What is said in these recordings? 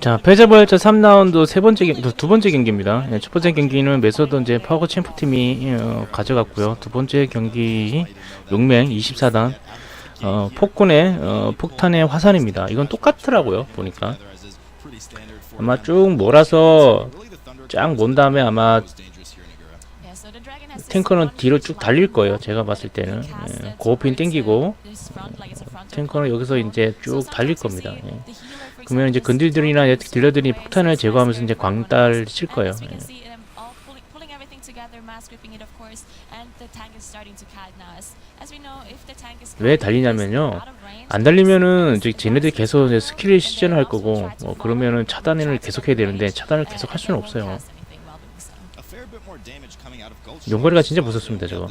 자, 패자부활자 3라운드 세 번째 경, 두 번째 경기입니다. 예, 첫 번째 경기는 메서드 이제 파워 챔프 팀이 어, 가져갔고요. 두 번째 경기 용맹 24단 어, 폭군의 어, 폭탄의 화산입니다. 이건 똑같더라고요. 보니까 아마 쭉 몰아서 쫙 몬 다음에 아마 탱커는 뒤로 쭉 달릴 거예요. 제가 봤을 때는 예, 고어핀 땡기고 탱커는 여기서 이제 쭉 달릴 겁니다. 예. 그러면 이제 근딜들이나 딜러들이 폭탄을 제거하면서 이제 광달 칠 거예요. 예. 왜 달리냐면요. 안 달리면은 저기 쟤네들이 계속 이제 스킬을 시전할 거고 뭐 그러면은 차단을 계속 해야 되는데 차단을 계속 할 수는 없어요. 용거리가 진짜 무섭습니다 저거.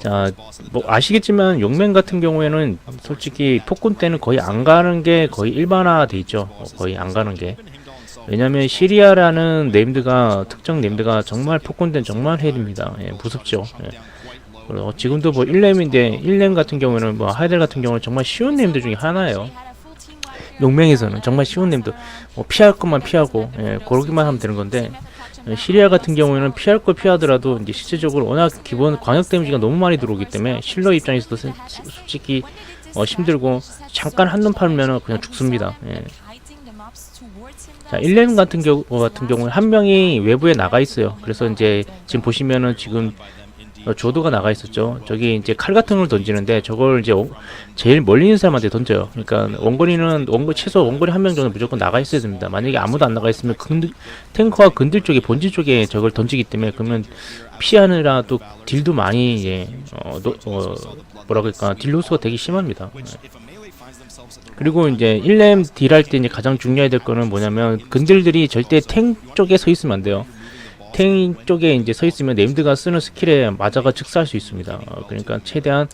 자, 뭐 아시겠지만 용맹 같은 경우에는 솔직히 폭군 때는 거의 안 가는 게 거의 일반화 돼 있죠. 어, 거의 안 가는 게. 왜냐면 시리아라는 네임드가 특정 네임드가 정말 폭군 때는 정말 헬입니다. 예, 무섭죠. 예. 그리고 지금도 뭐 1렘인데 1렘 같은 경우에는 뭐 하이델 같은 경우는 정말 쉬운 네임드 중에 하나예요. 용맹에서는 정말 네임드 뭐 피할 것만 피하고 예, 그러기만 하면 되는 건데 예, 시리아 같은 경우에는 피할 걸 피하더라도 이제 실제적으로 워낙 기본 광역 데미지가 너무 많이 들어오기 때문에 실러 입장에서도 세- 솔직히 어, 힘들고 잠깐 한눈 팔면은 그냥 죽습니다. 예. 자, 1렘 같은 경우 같은 경우는 한 명이 외부에 나가 있어요. 그래서 이제 지금 보시면은 지금 어, 조도가 나가 있었죠. 저기 이제 칼 같은 걸 던지는데 저걸 이제 원- 제일 멀리 있는 사람한테 던져요. 그러니까 원거리는 원거 최소 원거리 한 명 정도 무조건 나가 있어야 됩니다. 만약에 아무도 안 나가 있으면 근들, 탱커와 근들 쪽에 본질 쪽에 저걸 던지기 때문에 그러면 피하느라 또 딜도 많이 예, 어, 노, 어 뭐라 그럴까 딜 로스가 되게 심합니다. 예. 그리고 이제 1렘 딜할 때 이제 가장 중요해야 될 거는 뭐냐면 근들들이 절대 탱 쪽에 서 있으면 안 돼요. 탱 쪽에 이제 서 있으면 네임드가 쓰는 스킬에 맞아가 즉사할 수 있습니다. 어, 그러니까 최대한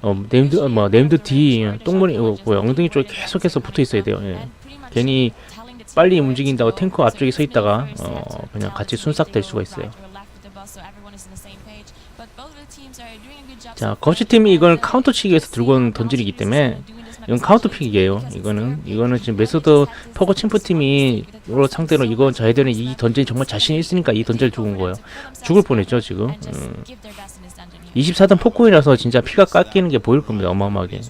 어, 네임드 어, 뭐 네임드 뒤 똥머리 어, 뭐 엉덩이 쪽에 계속해서 붙어 있어야 돼요. 예. 괜히 빨리 움직인다고 탱커 앞쪽에 서 있다가 어, 그냥 같이 순삭될 수가 있어요. 자, 거치팀이 이걸 카운터 치기 위해서 들고 온 던질이기 때문에 이건 카운터 픽이에요. 이거는 이거는 지금 메소드 퍼거 침프 팀이 로 상대로 이건 저희들은 이 던전이 정말 자신이 있으니까 이 던전을 죽은 거예요. 죽을 뻔했죠 지금. 음. 24단 포코이라서 진짜 피가 깎이는 게 보일 겁니다. 어마어마하게.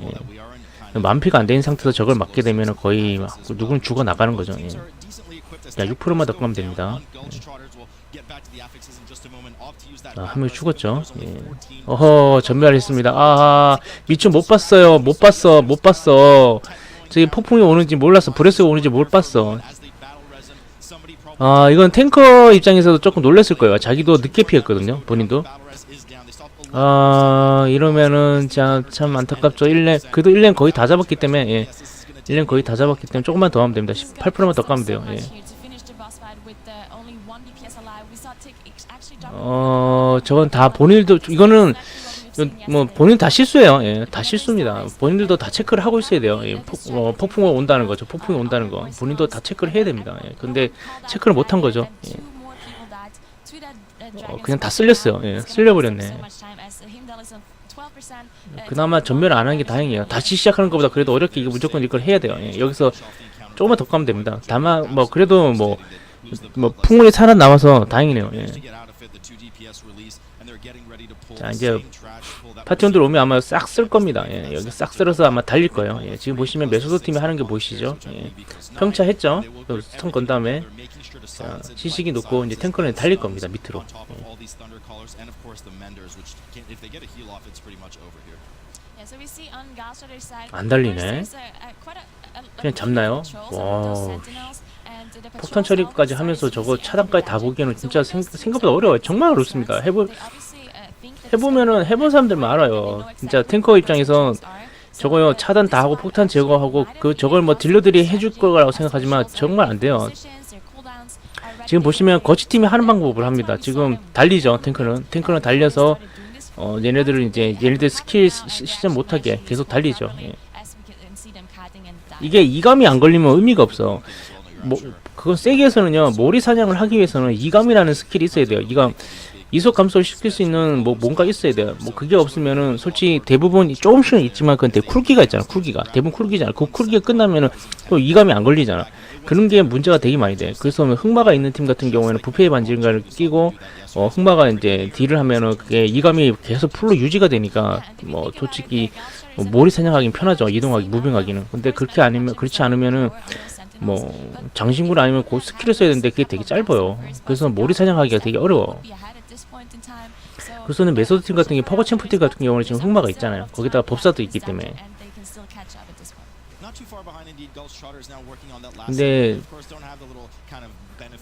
예. 만피가 안 되는 상태에서 저걸 맞게 되면 거의 막 누군 죽어 나가는 거죠. 예. 야 6%만 더 까면 됩니다. 아, 한 명 죽었죠. 예. 어허, 전멸했습니다. 아하, 미쳐 못 봤어요. 못 봤어. 못 봤어. 저기 폭풍이 오는지 몰랐어. 브레스가 오는지 못 봤어. 아, 이건 탱커 입장에서도 조금 놀랐을 거예요. 자기도 늦게 피했거든요. 본인도. 아, 이러면은 자, 참 안타깝죠. 1렘, 그래도 1렘 거의 다 잡았기 때문에, 예. 1렘 거의 다 잡았기 때문에 조금만 더 하면 됩니다. 18%만 더 까면 돼요. 예. 어, 저건 다 본인들도 이거는 뭐 본인 다 실수예요. 예, 다 실수입니다. 본인들도 다 체크를 하고 있어야 돼요. 예, 폭, 어, 폭풍이 온다는 거죠. 폭풍이 온다는 거. 본인도 다 체크를 해야 됩니다. 예, 근데 체크를 못 한 거죠. 예. 어, 그냥 다 쓸렸어요. 예, 쓸려버렸네. 그나마 전멸 안 한 게 다행이에요. 다시 시작하는 것보다 그래도 어렵게 이거 무조건 이걸 해야 돼요. 예, 여기서 조금만 더 가면 됩니다. 다만 뭐 그래도 뭐 뭐 풍운이 살아남아서 다행이네요. 예. 자 이제 파티원들 오면 아마 싹 쓸 겁니다. 예, 여기 싹 쓸어서 아마 달릴 거예요. 예, 지금 보시면 메소드 팀이 하는 게 보이시죠? 예, 평차 했죠? 스턴 건 다음에 자, 시식이 높고 이제 탱커는 달릴 겁니다 밑으로. 안 달리네. 그냥 잡나요? 와. 폭탄 처리까지 하면서 저거 차단까지 다 보기에는 진짜 생, 생각보다 어려워요. 정말 어렵습니다. 해보 해보면은 해본 사람들만 알아요. 진짜 탱커 입장에서 저거요 차단 다 하고 폭탄 제거하고 그 저걸 뭐 딜러들이 해줄 거라고 생각하지만 정말 안 돼요. 지금 보시면 거치 팀이 하는 방법을 합니다. 지금 달리죠 탱크는 탱크는 달려서 어 얘네들은 이제 얘네들 스킬 시- 시전 못하게 계속 달리죠. 예. 이게 이감이 안 걸리면 의미가 없어. 뭐 그건 세계에서는요 몰이 사냥을 하기 위해서는 이감이라는 스킬이 있어야 돼요. 이감 이속 감소를 시킬 수 있는 뭐 뭔가 있어야 돼요. 뭐 그게 없으면은 솔직히 대부분 조금씩은 있지만 근데 쿨기가 있잖아. 쿨기가 대부분 쿨기잖아. 그 쿨기가 끝나면은 또 이감이 안 걸리잖아. 그런 게 문제가 되게 많이 돼. 그래서 흑마가 있는 팀 같은 경우에는 부패의 반지인가를 끼고 어 흑마가 이제 딜을 하면은 그게 이감이 계속 풀로 유지가 되니까 뭐 솔직히 뭐 몰이 사냥하긴 편하죠. 이동하기 무빙하기는. 근데 그렇게 아니면 그렇지 않으면은 뭐 장신구를 아니면 그 스킬을 써야 되는데 그게 되게 짧아요. 그래서 몰이 사냥하기가 되게 어려워. 그래서는 메소드 팀 같은 게 퍼거 챔프 팀 같은 경우는 지금 흑마가 있잖아요. 거기다가 법사도 있기 때문에. 근데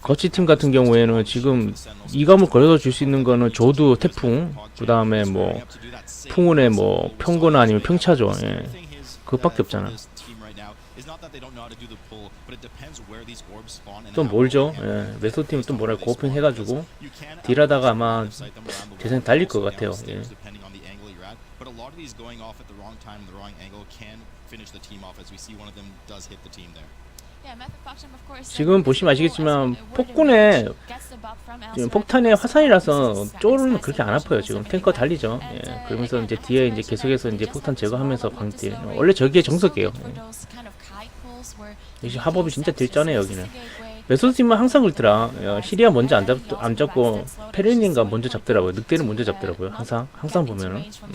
거치 팀 같은 경우에는 지금 이감을 걸어서 줄 수 있는 거는 조두 태풍, 그 다음에 뭐 풍운의 뭐 평거나 아니면 평차죠. 예. 그것밖에 없잖아. 좀 멀죠. 예. 메소드 팀은 또 뭐랄 고오핑 해가지고 딜하다가 아마 제 생각 달릴 것 같아요. 예. But a lot of these going off at the wrong time, the wrong angle can finish the team off as we see one of them does hit the team there. 지금 보시면 아시겠지만 폭군에 지금 폭탄의 화산이라서 쪼르는 그렇게 안 아파요. 지금 탱커 달리죠. 예. 그러면서 이제 뒤에 이제 계속해서 이제 폭탄 제거하면서 광딜. 원래 저기에 정석이에요. 예. 역시 합업이 진짜 딜짜네 여기는. 메소드 팀은 항상 그렇더라. 어, 시리아 먼저 안, 잡, 안 잡고 페르닌가 먼저 잡더라고요. 늑대를 먼저 잡더라고요. 항상 항상 보면은. 음.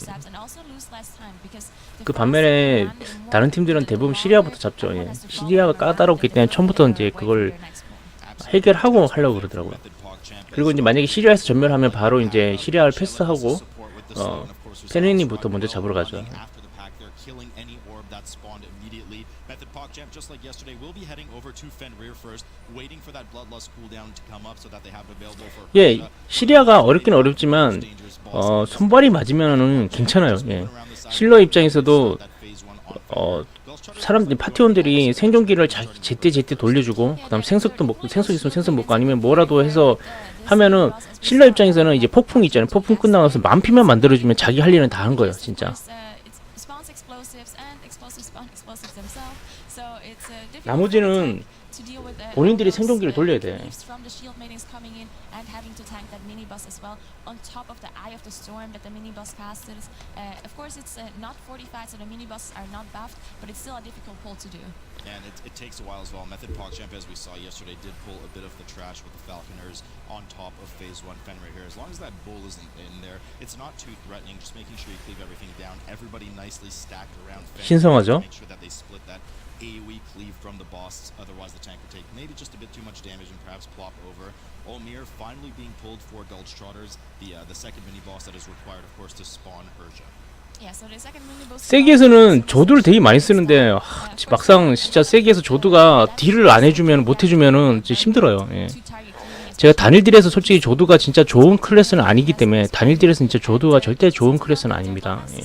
그 반면에 다른 팀들은 대부분 시리아부터 잡죠. 예. 시리아가 까다롭기 때문에 처음부터 이제 그걸 해결하고 하려고 그러더라고요. 그리고 이제 만약에 시리아에서 전멸하면 바로 이제 시리아를 패스하고 어, 페르닌부터 먼저 잡으러 가죠. Method PogChamp, just like yesterday, will be heading over to Fenrir first, waiting for that Bloodlust cooldown to come up so that they have available for 예, 시리아가 어렵긴 어렵지만 어, 손발이 맞으면은 괜찮아요. 예. 실러 입장에서도 어, 사람들 파티원들이 생존기를 자기 제때 제때 돌려주고 그다음 생석도 먹고 생석 있으면 생석 먹고 아니면 뭐라도 해서 하면은 실러 입장에서는 이제 폭풍 있잖아요. 폭풍 끝나서 만피만 만들어주면 자기 할 일은 다 한 거예요, 진짜. 나머지는 본인들이 생존기를 돌려야 돼. on top of the eye of the storm that the mini boss casters. Uh, of course, it's uh, not fortified, so the mini bosses are not buffed, but it's still a difficult pull to do. And it, it takes a while as well. Method PogChamp, as we saw yesterday, did pull a bit of the trash with the Falconers on top of Phase 1 Fenrir here. As long as that bull isn't in there, it's not too threatening. Just making sure you cleave everything down. Everybody nicely stacked around Fenrir. 신성하죠? Make sure that they split that AoE cleave from the boss. Otherwise, the tank would take maybe just a bit too much damage and perhaps plop over. Olmir finally being pulled for Gulch Trotters, the uh, the second mini boss that is required, of course, to spawn Persia. Yeah, so the second mini boss. 세기에서는 조두를 되게 많이 쓰는데 하, 막상 진짜 세기에서 조두가 딜을 안 해주면 못 해주면은 진짜 힘들어요. 예. 제가 단일 딜에서 솔직히 조두가 진짜 좋은 클래스는 아니기 때문에 단일 딜에서 진짜 조두가 절대 좋은 클래스는 아닙니다. 예.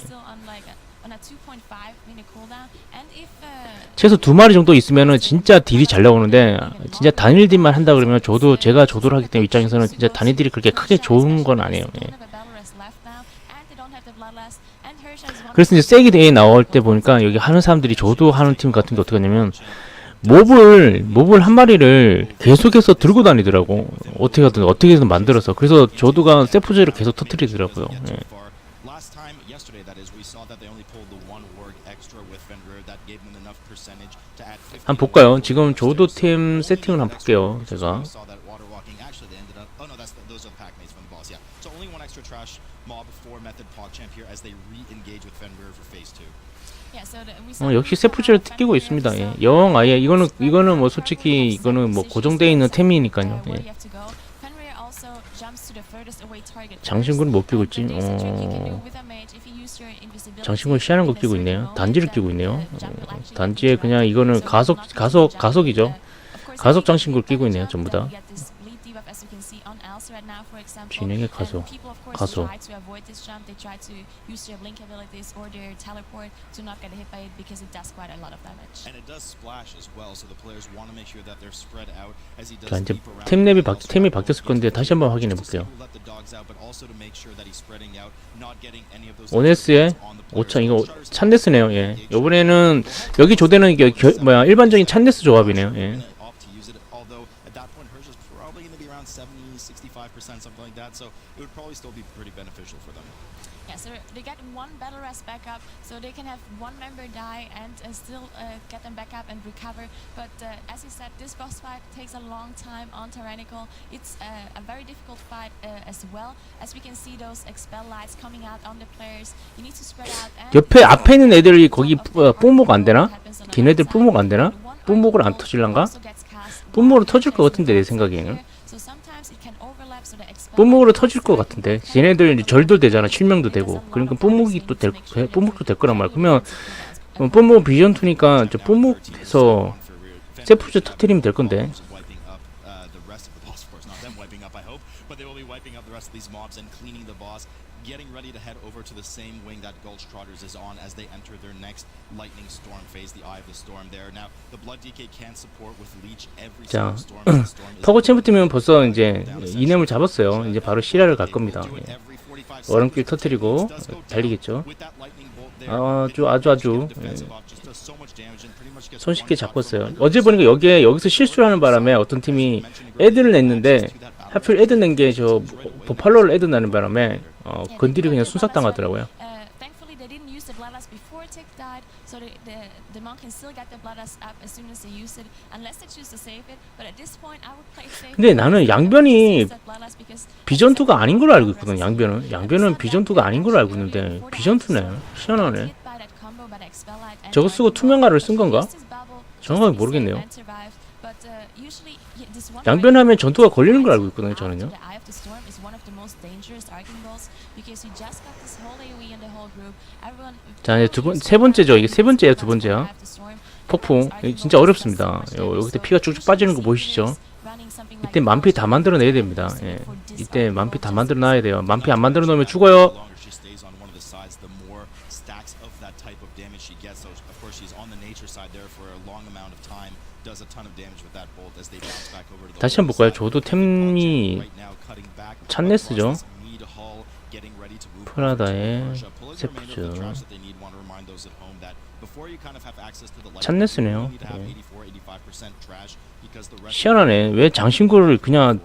최소 두 마리 정도 있으면은 진짜 딜이 잘 나오는데 진짜 단일 딜만 한다 그러면 저도 제가 조도를 하기 때문에 입장에서는 진짜 단일 딜이 그렇게 크게 좋은 건 아니에요. 예. 그래서 이제 세기 대회 나올 때 보니까 여기 하는 사람들이 저도 하는 팀 같은 게 어떻게 하냐면 몹을 몹을 한 마리를 계속해서 들고 다니더라고 어떻게 하든 어떻게든 만들어서 그래서 저도가 세포즈를 계속 터트리더라고요. 예. Last time, yesterday that is, we saw that they only pulled the one work extra with Fenrir. That gave them enough percentage to add 50. 한번 볼까요? 지금 조도 팀 세팅을 한번 볼게요. 제가. Oh. 어, 역시 세포즈를 뜯기고 있습니다. 예. 영 아예 이거는 이거는 뭐 솔직히 이거는 뭐 고정되어 있는 템이니까요. 예. 장신구는 못 끼고 있지. 어, 장신구 시하는 거 끼고 있네요. 단지를 끼고 있네요. 어, 단지에 그냥 이거는 가속 가속 가속이죠. 가속 장신구를 끼고 있네요. 전부 다. 진행의 가속, 가속. And it does splash as well, so the players want to make sure that they're spread out as he does 자 이제. 템 랩이 바, 템이 바뀌었을 건데 다시 한번 확인해 볼게요. 오네스의 on the players. 5천 이거 찬데스네요. 예. 이번에는 여기 조대는 이게 겨, 뭐야 일반적인 찬데스 조합이네요. 예. opt to use it, although at that point Hirsch is probably going to be around 70, 60 65%, something like that. So it would probably still be pretty beneficial for them. Yeah, so they get one battle rest backup, so they can have one member die and uh, still uh, get them back up and recover. But uh, as you said, this boss fight takes a long time on Tyrannical. It's uh, a very difficult fight uh, as well, as we can see those expel lights coming out on the players. You need to spread out. And 옆에 앞에 있는 애들이 거기 어, 뿜목 안 되나? 걔네들 뿜목 안 되나? 뿜목을 안 터질란가? 뿜목으로 터질 것 같은데 내 생각에는 뿜목으로 터질 것 같은데. 얘네들 이제 절도 되잖아. 실명도 되고. 그러니까 뿜목이 또 될 뿜목도 될 거란 말이야. 그러면 어, 뿜목 비전 2니까 저 뿜목해서 세프즈 터트리면 될 건데 wiping up uh, the rest of the boss. Of course, not them wiping up, I hope, but they will be wiping up the rest of these mobs and cleaning the boss, getting ready to head over to the same wing that Gulch Trotters is on as they enter their next Lightning Storm phase, the Eye of the Storm there. Now, the Blood DK can support with Leech every 자, storm. is 터거 챔프팀은 벌써 이제 이nem을 잡았어요 이제 바로 시라를 갈 겁니다 예. every 45 얼음길. 터트리고 달리겠죠. 아주 아주 아주 예. 손쉽게 잡고 있어요 어제 보니까 여기에 여기서 실수를 하는 바람에 어떤 팀이 애들을 냈는데 하필 애드 낸 게 저 보팔로를 애드 나는 바람에 어, 건드리 그냥 순삭당하더라고요 Uh, thankfully, they didn't use the bloodlust before Tick died, so the, the, the monk can still get the bloodlust up as soon as they use it, unless they choose to save it. But at this point, I would play it safe. 근데 나는 양변이 비전투가 아닌 걸로 알고 있거든 양변은 양변은 비전투가 아닌 걸로 알고 있는데 비전투네 희한하네 저거 쓰고 투명화를. 쓴 건가? 정확하게 모르겠네요. Uh, 양변하면 전투가 걸리는 걸 알고 있거든요 저는요 자 이제 두 번 세 번째죠 이게 세 번째야 두 번째야 폭풍 진짜 어렵습니다 요- 여기 때 피가 쭉쭉 빠지는 거 보이시죠 이때 만피 다 만들어내야 됩니다 예. 이때 만피 다 만들어 놔야 돼요 만피 안 만들어 놓으면 죽어요 다시 한번 볼까요? 저도 템이 Right now cutting back with 찬네스죠. 프라다의 세프죠. 찬네스네요. you need to have 예. 84, 85% trash because the rest 희한하네 왜 장신구를 그냥.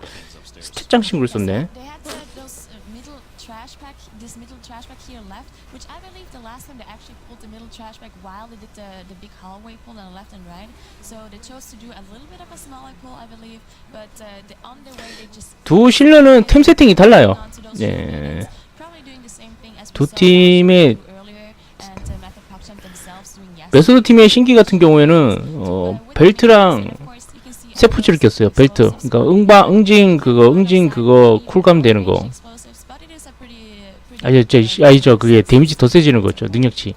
스택 장신구를 썼네 They had uh, those uh, middle trash pack, this middle trash pack here left, which I believe the last time they actually pulled the middle trash pack while they did the, the big hallway pull on the left and right. So they chose to do a little bit of a smaller pull, I believe, but uh, the, on the way they just 두 실러는 템 세팅이 달라요 예. 두 팀의 uh. 메소드 팀의 신기 같은 경우에는 어, 벨트랑 세프치를 꼈어요 벨트 그러니까 응바 응징 그거 응징 그거 쿨감 되는 거 아니 저 아니죠 그게 데미지 더 세지는 거죠 능력치 uh,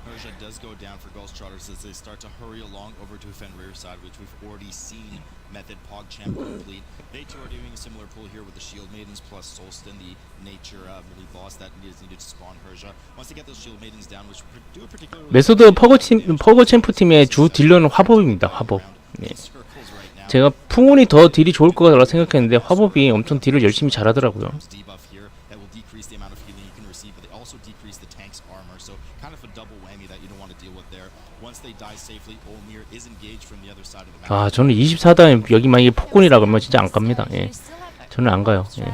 메소드 퍼거 팀 퍼거 챔프 팀의 주 딜러는 화법입니다 화법 예. now. 제가 풍운이 더 딜이 좋을 거라고 생각했는데 화법이 엄청 딜을 열심히 잘하더라고요 아 저는 24단 여기 만약에 폭군이라고 하면 진짜 안 갑니다 예. 저는 안 가요 예.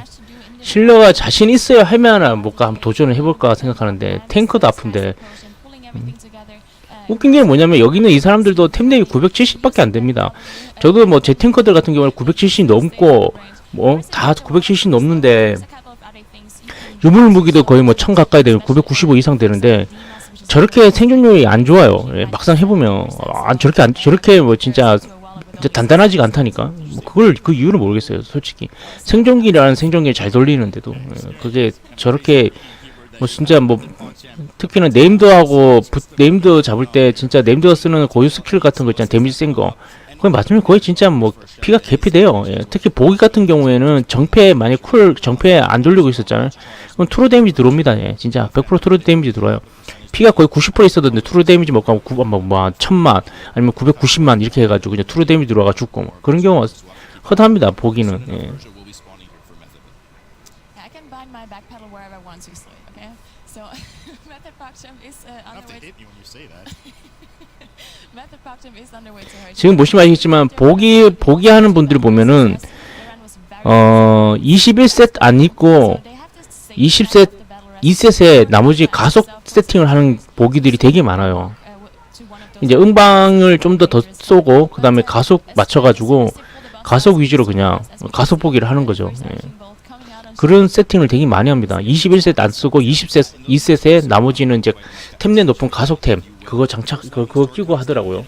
실러가 자신 있어야 할만한 뭔가 한번 도전을 해볼까 생각하는데 탱커도 아픈데 웃긴 게 뭐냐면 여기 있는 이 사람들도 템레이 970밖에 안 됩니다. 저도 뭐 제 탱커들 같은 경우는 970 넘고 뭐 다 970 넘는데 유물 무기도 거의 뭐 1000 가까이 되고 995 이상 되는데 저렇게 생존율이 안 좋아요. 예, 막상 해보면 아, 저렇게 안, 저렇게 뭐 진짜 단단하지가 않다니까. 뭐 그걸 그 이유를 모르겠어요. 솔직히 생존기라는 생존기 잘 돌리는데도 예, 그게 저렇게 뭐 진짜 뭐 특히나 네임드하고 부, 네임드 잡을 때 진짜 네임드가 쓰는 고유 스킬 같은 거 있잖아 데미지 센 거. 그거 맞으면 거의 진짜 뭐 피가 개피돼요. 예. 특히 보기 같은 경우에는 정패 만약 쿨 정패 안 돌리고 있었잖아요. 그럼 투로 데미지 들어옵니다. 예. 진짜 100% 투로 데미지 들어와요. 피가 거의 90% 있었는데 투로 데미지 먹고 하면 9, 뭐, 뭐, 한 천만 아니면 990만 이렇게 해가지고 그냥 투로 데미지 들어와가 죽고 뭐. 그런 경우가 허다합니다. 보기는. 예. Uh. 지금 보시면 아시겠지만 보기 보기 하는 분들 보면은 어 21셋 안 입고 20셋 2셋에 나머지 가속 세팅을 하는 보기들이 되게 많아요. 이제 음방을 좀 더 더 쏘고 그 다음에 가속 맞춰가지고 가속 위주로 그냥 가속 보기를 하는 거죠. 예. 그런 세팅을 되게 많이 합니다. 21셋 안 쓰고 20셋 2셋에 나머지는 이제 템내 높은 가속템 그거 장착 그, 그거 끼고 하더라고요.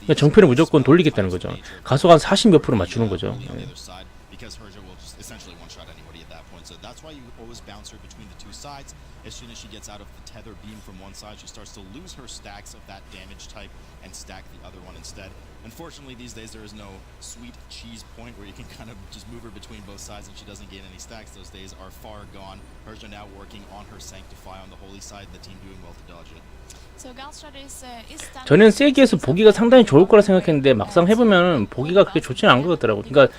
그러니까 정편을 무조건 돌리겠다는 거죠. 가속 한 40 몇 프로 맞추는 거죠. 예. Gets out of the tether beam from one side, she starts to lose her stacks of that damage type and stack the other one instead. Unfortunately, these days there is no sweet cheese point where you can kind of just move her between both sides and she doesn't gain any stacks. Those days are far gone. Herja now working on her Sanctify on the holy side, the team doing well to dodge it. 저는 세기에서 보기가 상당히 좋을 거라 생각했는데 막상 해보면 보기가 그렇게 좋지는 않은 것 같더라고요. 그러니까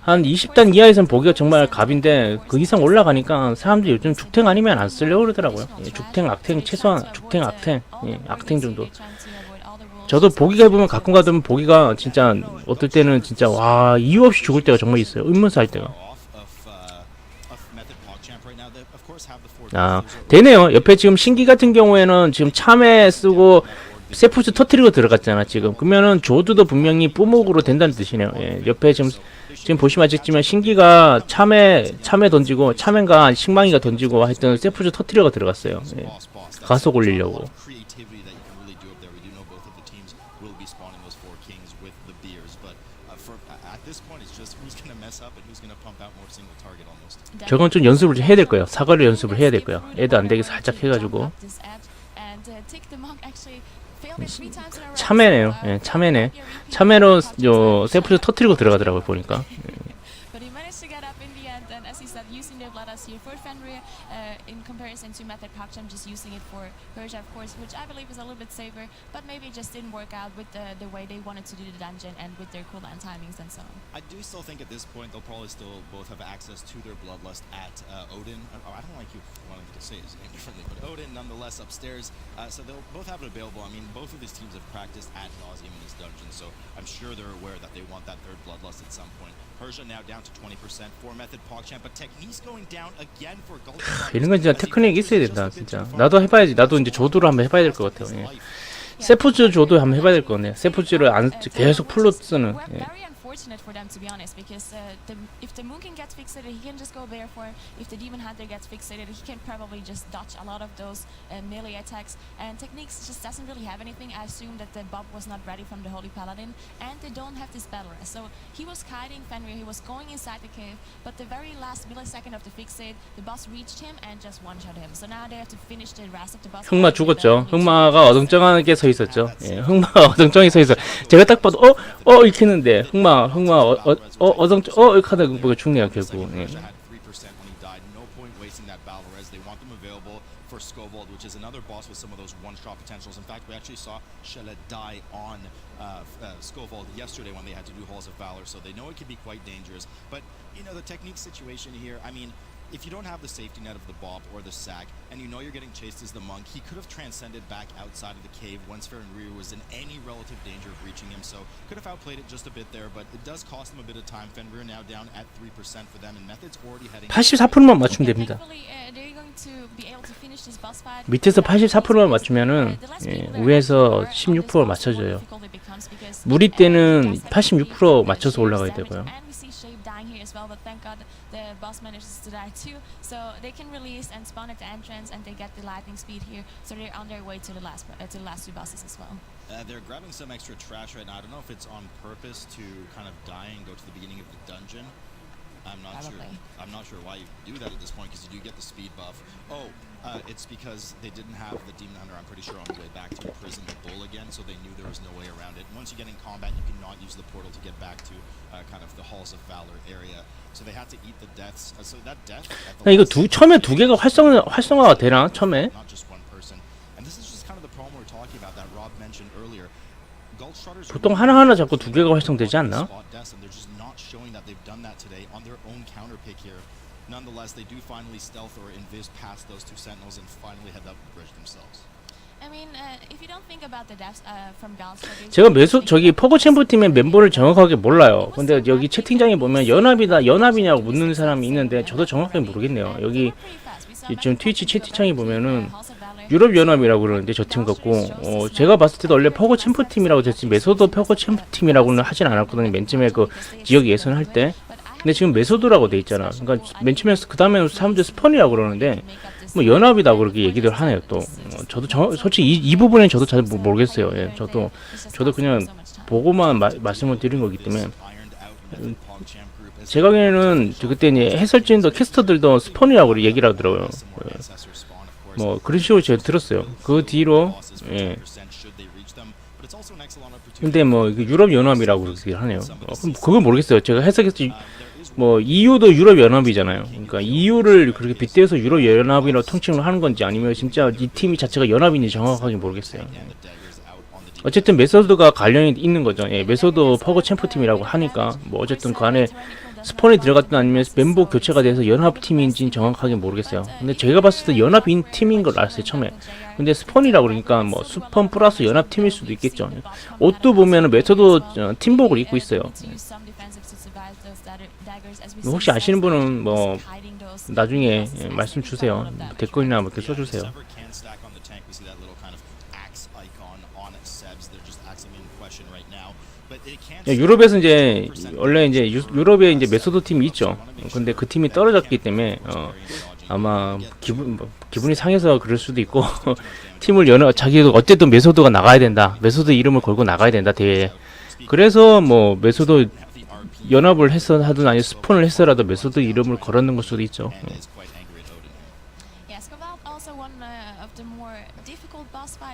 한 20단 이하에선 보기가 정말 갑인데 그 이상 올라가니까 사람들이 요즘 죽탱 아니면 안 쓰려고 그러더라고요. 예, 죽탱, 악탱 최소한 죽탱, 악탱, 예, 악탱 정도. 저도 보기가 해보면 가끔 가다면 보기가 진짜 어떨 때는 진짜 와 이유 없이 죽을 때가 정말 있어요. 의문사 할 때가. Off of, uh, of Method PogChamp right now. They of course have the four 아. 되네요. 옆에 지금 신기 같은 경우에는 지금 참외 쓰고 세푸스 터트리고 들어갔잖아 지금. 그러면은 조드도 분명히 뿌목으로 된다는 뜻이네요. 예, 옆에 지금 지금 보시면 아시겠지만 신기가 참외 참외 던지고 참외가 식망이가 던지고 하여튼 세푸스 터트리가 들어갔어요. 예. 가속 올리려고. lot of creativity that you can really do up there. We do know both of the teams will be spawning those four kings with the beers, but uh, for at this point, it's just who's going to mess up and who's going to pump out more single target almost. 저건 좀 연습을 좀 해야 될 거예요. 사과를 연습을 해야 될 거예요. 애도 안 되게 살짝 해가지고 참외네요. 예, 참외네. 참외로 요 세푸스 터트리고 들어가더라고요 보니까. But in the end, and as he said, using the Vladas here for Fenrir, in comparison to Method PogChamp, just using it for Persia, of course, which I believe is a little bit safer, but maybe it just didn't work out with the, the way they wanted to do the dungeon and with their cooldown timings and so on. I do still think at this point they'll probably still both have access to their bloodlust at uh, Odin. Oh, I don't like you wanting to say his name differently, but Odin nonetheless upstairs. Uh, so they'll both have it available. I mean, both of these teams have practiced ad nauseum in this dungeon, so I'm sure they're aware that they want that third bloodlust at some point. Persia now down to 20% 이런 건 진짜 테크닉 있어야 된다 진짜. 나도 해봐야지. 나도 이제 조도를 한번 해봐야 될 것 같아요. 예. 세푸즈 조도 한번 해봐야 될 것 같네요. 세푸즈를 안 계속 풀로 쓰는. We're 예. Unfortunate for them to be honest, because uh, the, if the Moonkin gets fixated, he can just go there for. If the Demon Hunter gets fixated, he can probably just dodge a lot of those uh, melee attacks. And Techniques just doesn't really have anything. I assume that the Bob was not ready from the Holy Paladin, and they don't have this battle rest. So he was kiting Fenrir, he was going inside the cave, but the very last millisecond of the fixate, the boss reached him and just one-shot him. So now they have to finish the rest of the boss. 흑마 죽었죠. 흑마가 어정쩡하게 서 있었죠. 예, 흑마가 어정쩡하게 서 있어. 제가 딱 봐도 어, 어 이렇게 했는데 흑마, 흑마 어, 어, 어 어정쩡, 어 이렇게 하다 보니까 죽네요 결국. 예. Persia had 3% when he died. No point wasting that battle res. They want them available for Skovald, which is another boss with some of those one-shot potentials. In fact, we actually saw Shella die on uh, f- uh, Skovald yesterday when they had to do Halls of Valor, so they know it can be quite dangerous. But, you know, the technique situation here, I mean, if you don't have the safety net of the Bob or the Sack, and you know you're getting chased as the monk, he could have transcended back outside of the cave once Fenrir was in any relative danger of reaching him, so could have outplayed it just a bit there, but it does cost them a bit of time. Fenrir now down at 3% for them, and Method's already heading... 84%만 맞추면 됩니다. Uh. 밑에서 84%만 맞추면은 예, 위에서 16% 맞춰줘요. 무리 때는 86% 맞춰서 올라가야 되고요. And we see Shape dying here as well, but thank God the boss manages to die too. So they can release and spawn at the entrance, and they get the lightning speed here. So they're on their way to the last uh, to the last two bosses as well. Uh, they're grabbing some extra trash right now. I don't know if it's on purpose to kind of die and go to the beginning of the dungeon. I'm not Probably. sure. I'm not sure why you do that at this point because you do get the speed buff. Oh, uh, it's because they didn't have the demon hunter. I'm pretty sure on the way back to imprison the bull again, so they knew there was no way around it. Once you get in combat, you cannot use the portal to get back to uh, kind of the halls of valor area. So they had to eat the deaths. Uh, so that death. At the 이거 last 두 처음에 두 개가 활성 활성화가 되나 처음에? not just one person. And this is just kind of the problem we're talking about that Rob mentioned earlier. Gulch Strutters 보통 하나하나 잡고 두 개가 활성되지 않나? spot deaths, and they're just not showing that they've done that today on their own counter pick here. Nonetheless, they do finally stealth or invis past those two sentinels and finally head up the bridge themselves. I mean, uh, if you don't think about the deaths uh, from you 제가 don't 매수 think 저기 the 챔프 팀의 deaths. 멤버를 정확하게 몰라요. 근데 여기 채팅장에 보면 연합이다 연합이냐고 묻는 사람이 있는데 저도 정확하게 모르겠네요. 여기 지금 트위치 채팅창에 보면은 유럽 연합이라고 그러는데 저 팀 같고 어, 제가 봤을 때도 원래 퍼거 챔프 팀이라고 됐지 메소드 퍼거 챔프 팀이라고는 하진 않았거든요. 맨 처음에 그 지역 예선할 때. 근데 지금 메소드라고 돼 있잖아. 그러니까 맨 처음에 그 다음에 사람들 스펀이라고 그러는데 뭐 연합이다 그렇게 얘기들 하네요. 또 어, 저도 정, 솔직히 이, 이 부분은 저도 잘 모- 모르겠어요. 예, 저도 저도 그냥 보고만 마, 말씀을 드린 거기 때문에 음, 제 가게는 그때 이제 해설진도 캐스터들도 스펀이라고 얘기를 하더라고요. 예. 뭐 그런 식으로 제가 들었어요. 그 뒤로 예. 근데 뭐 유럽 연합이라고 그렇게 하네요. 어, 그건 모르겠어요. 제가 해석했지 뭐 EU도 유럽 연합이잖아요. 그러니까 EU를 그렇게 빗대서 유럽 연합이라고 통칭을 하는 건지 아니면 진짜 이 팀이 자체가 연합인지 정확하게 모르겠어요. 예. 어쨌든 메소드가 관련이 있는 거죠. 예, 메소드 퍼거 챔프 팀이라고 하니까 뭐 어쨌든 그 안에 스폰이 들어갔든 아니면 멤버 교체가 돼서 연합 팀인지는 정확하게 모르겠어요. 근데 제가 봤을 때 연합인 팀인 걸 알았어요 처음에. 근데 스폰이라고 그러니까 뭐 스폰 플러스 연합 팀일 수도 있겠죠. 옷도 보면은 메소드 어, 팀복을 입고 있어요. 혹시 아시는 분은 뭐 나중에 예, 말씀 주세요. 댓글이나 뭐 이렇게 써주세요. 야, 유럽에서 이제 원래 이제 유, 유럽에 이제 메소드 팀이 있죠. 근데 그 팀이 떨어졌기 때문에 어, 아마 기분 뭐, 기분이 상해서 그럴 수도 있고 팀을 연합 자기가 어쨌든 메소드가 나가야 된다. 메소드 이름을 걸고 나가야 된다 대회에. 그래서 뭐 메소드 연합을 했어 하든 아니 스폰을 했어라도 메소드 이름을 걸었는 걸 수도 있죠. 어. Yes, Cobalt also one uh, of the more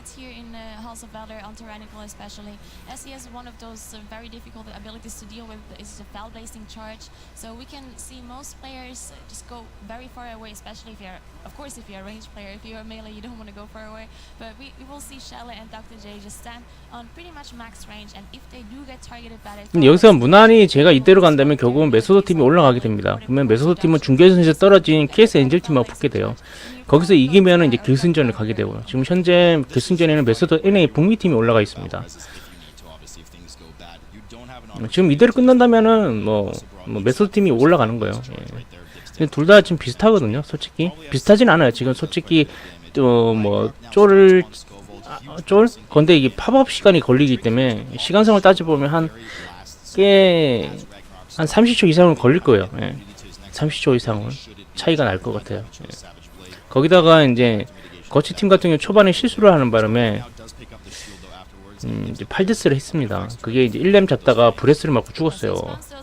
fights here in uh, Halls of Valor on Tyrannical especially, as he has one of those uh, very difficult abilities to deal with is the Foul Blasting Charge. So we can see most players uh, just go very far away, especially if you're, of course, if you're a ranged player. If you're a melee, you don't want to go far away. But we, we will see Shella and Dr. J just stand on pretty much max range, and if they do get targeted by the 근데 여기서 무난히 제가 이대로 간다면 결국은 메소드 팀이 올라가게 됩니다. 그러면 메소드 팀은 중계선에서 떨어진 KS 엔젤 팀하고 붙게 돼요. 거기서 이기면은 이제 결승전을 가게 되고요. 지금 현재 결승전에는 메소드 NA 북미 팀이 올라가 있습니다. 지금 이대로 끝난다면은 뭐, 뭐 메소드 팀이 올라가는 거예요. 예. 둘다 지금 비슷하거든요. 솔직히 비슷하진 않아요. 지금 솔직히 또뭐 쫄을 아, 쫄? 근데 이게 팝업 시간이 걸리기 때문에 시간상을 따져보면 한꽤한 30초 이상은 걸릴 거예요. 예. 30초 이상은 차이가 날 것 같아요. 예. 거기다가 이제 거치 팀 같은 경우 초반에 실수를 하는 바람에 음, 이제 8데스를 했습니다. 그게 이제 1렘 잡다가 브레스를 맞고 죽었어요. Uh, uh,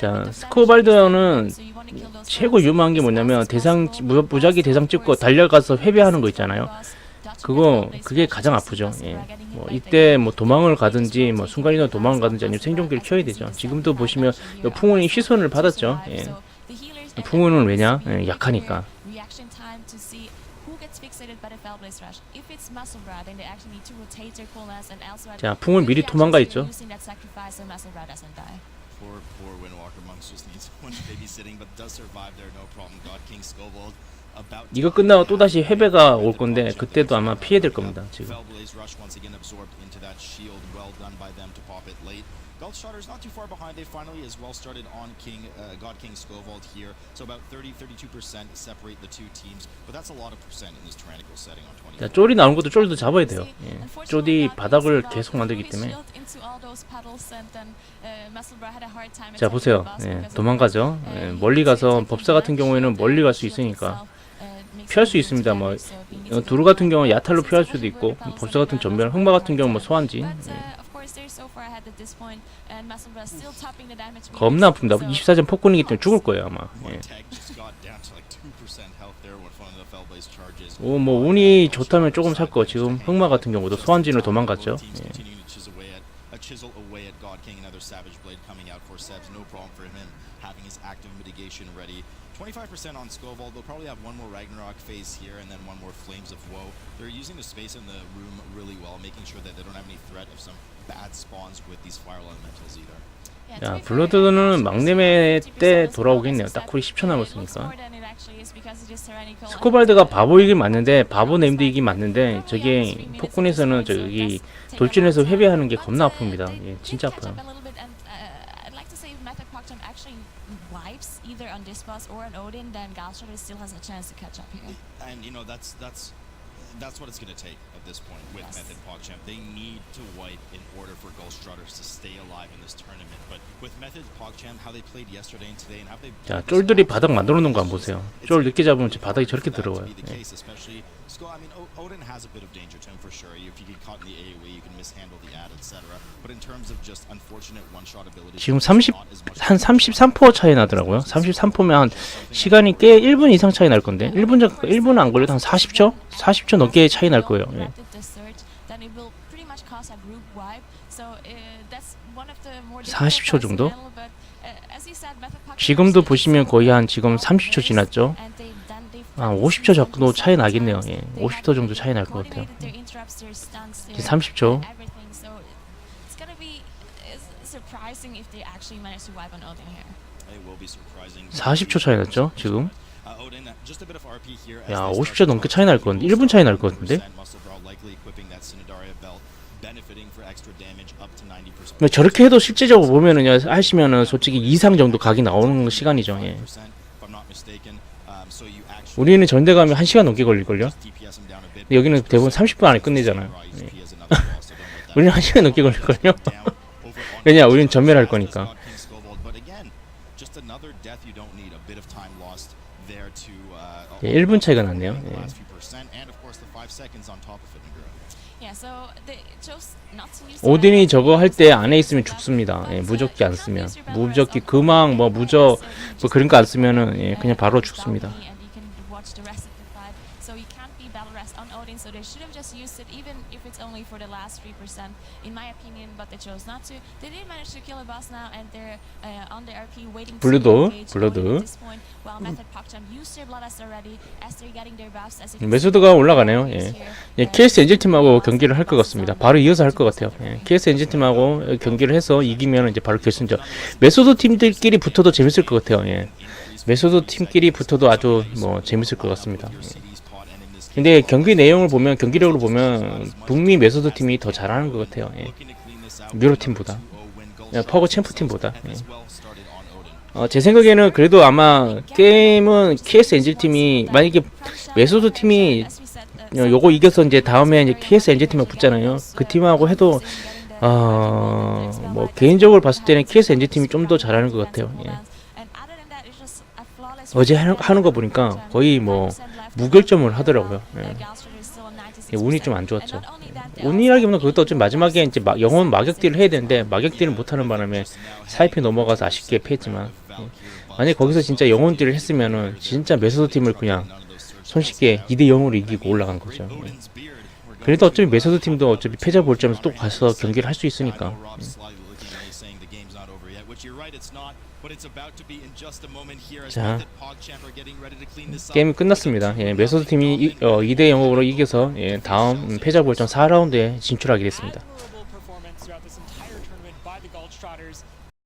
자, 스코발드는 최고 유명한 게 뭐냐면 대상 무작위 대상 찍고 달려가서 회배하는 거 있잖아요. 그거 그게 가장 아프죠. 예. 뭐 이때 뭐 도망을 가든지 뭐 순간이동 도망을 가든지 아니면 생존기를 켜야 되죠. 지금도 보시면 이 풍운이 시선을 받았죠. 예. 풍운은 왜냐? 예, 약하니까. 자, 풍은 미리 도망가 있죠. 이거 끝나고 또 다시 회배가 올 건데 그때도 아마 피해야 될 겁니다. 지금. Late. Gulfshotter's not too far behind. They finally as well started on King, uh, God King Scovold here. So about 30, 32% separate the two teams. But that's a lot of percent in this tyrannical setting on 20. 자, 쫄이 나오는 것도 쫄도 잡아야 돼요. 예. 쫄이 바닥을 계속 만들기 때문에. 자, 보세요. 예, 도망가죠. 예, 멀리 가서 법사 같은 경우에는 멀리 갈 수 있으니까 피할 수 있습니다. 뭐 어, 두루 같은 경우는 야탈로 피할 수도 있고 법사 같은 전멸, 흑마 같은 경우 뭐 소환지. 예. 겁나 아픕니다. 24점 폭군이기 때문에 죽을 거예요 아마. 예. Tech just got down to like 2% health there when one of the Fellblaze charges. 오, 뭐 운이 좋다면 조금 살 거. 지금 흑마 같은 경우도 소환진으로 도망갔죠. 예. continuing to chisel away at, uh, chisel away at God King. Another Savage Blade coming out for Sebs. No problem for him having his active mitigation ready. 25% on Scovold. They'll probably have one more Ragnarok phase here and then one more Flames of Woe. They're using the space in the room really well, making sure that they don't have any threat of some bad spawns with these Fire Elementals either. 야, 블러드는 막내매 때50% 돌아오겠네요. 딱 said. 10초 It looks 남았으니까. 스코발드가 uh, 바보이긴 맞는데 바보 네임드이긴 맞는데 저게 폭군에서는 저기 돌진해서 회배하는 게 겁나 아픕니다. 예, 진짜 아파요. I'd like to say if Method Pogchamp actually wipes either on this boss or on Odin, then Galstrad still has a chance to catch up here. And you know that's that's that's what it's going to take at this point with Yes. Method PogChamp. They need to wipe in order for Ghost Strutters to stay alive in this tournament. But with Method PogChamp, how they played yesterday and today, and how they 자, 쫄들이 바닥 만들어 놓은 거 안 보세요. 쫄 늦게 잡으면 저 바닥이 저렇게 들어와요. To 예. Skull. I mean, o- Odin has a bit of danger to him for sure. If you get caught in the AOE, you can mishandle the ad, etc. But in terms of just unfortunate one-shot ability, 지금 30, 한 33% 차이 나더라고요. 33%면 한 시간이 꽤 1분 이상 차이 날 건데 1분 전 1분 안 걸려도 한 40초? 40초 넘게 차이 날 거예요. 예. Interrupted the surge, then it will pretty much cause a group wipe. So uh, that's one of the more 40초 difficult parts to 정도? uh, 지금도 보시면 거의 한 지금 a lot of 30초 ways, 지났죠. 아, done 50초 this 정도 차이 나겠네요. 예. They 50초 had 정도 차이 날 것 같아요. their 30초. everything. So it's gonna be uh, surprising if they actually manage to wipe on Odin here. It will be surprising. 40초 차이 났죠, 지금? Uh, uh, 야, as they 50초 start 넘게 차이 날 건데, to 1분 차이 날 것 같은데? 90% muscle brawl, likely equipping that Synodaria belt, benefiting for extra damage up to 90%. 근데 저렇게 해도 실제적으로 보면은요, 하시면은 솔직히 이상 정도 각이 나오는 시간이죠. 예. 5%, if I'm not mistaken. Um, so you actually 우리는 전대 가면 1시간 넘게 걸릴걸요? 여기는 대부분 30분 안에 끝내잖아요. 예. 우리는 1시간 넘게 걸릴걸요? 왜냐, 우리는. 전멸할 거니까. uh, 예, 1분 차이가 났네요. 예. use 오딘이 저거 할 때 안에 있으면 죽습니다. 예, uh, 무적기 안 쓰면. 무적기 금왕, 뭐 무적, 뭐 그런 거 안 쓰면은 예, 그냥 바로 uh, 죽습니다. So they should have just used it even if it's only for the last 3%, in my opinion, but they chose not to. They did manage to kill a boss now and they're uh, on the RP waiting you can 메소드가. 올라가네요. 예. 예, uh, KS 엔젤팀하고 경기를 할 것 같습니다. 바로 이어서 할 것 같아요. 예, KS 엔젤팀하고 경기를 해서 이기면 이제 바로 결승전. 메소드 팀들끼리 붙어도 재밌을 것 같아요. 예. 메소드 팀끼리 붙어도 아주 뭐 재밌을 것 같습니다. 예. 근데 경기 내용을 보면 경기력으로 보면 북미 메소드 팀이 더 잘하는 것 같아요. 예. with 팀보다. 2-0 win goal 야, 퍼거 챔프 팀보다. 예. 어, 제 생각에는 그래도 아마 게임은 KS 엔젤 팀이 만약에 메소드 팀이 어, 요거 이겨서 이제 다음에 이제 KS 엔젤 팀하고 붙잖아요. 그 팀하고 해도 어, 뭐 개인적으로 봤을 때는 KS 엔젤 팀이 좀 더 잘하는 것 같아요. 예. 어제 하는, 하는 거 보니까 거의 뭐 무결점을 하더라고요. 예. 예, 운이 좀 안 좋았죠. 예. 운이라기보다 그것도 좀 마지막에 이제 막 영혼 마격딜을 해야 되는데 마격딜을 못하는 바람에 사이피 넘어가서 아쉽게 패했지만 예. 만약 거기서 진짜 영혼딜을 했으면은 진짜 메소드 팀을 그냥 손쉽게 2대 0으로 이기고 올라간 거죠. 예. 그래도 어차피 메소드 팀도 어차피 패자 볼점에서 또 가서 경기를 할 수 있으니까. know up. 게임이 끝났습니다. 예, 메소드 팀이 이, 어, 2대 0으로 이겨서 예, 다음 음, 패자 볼점 4라운드에 진출하게 됐습니다.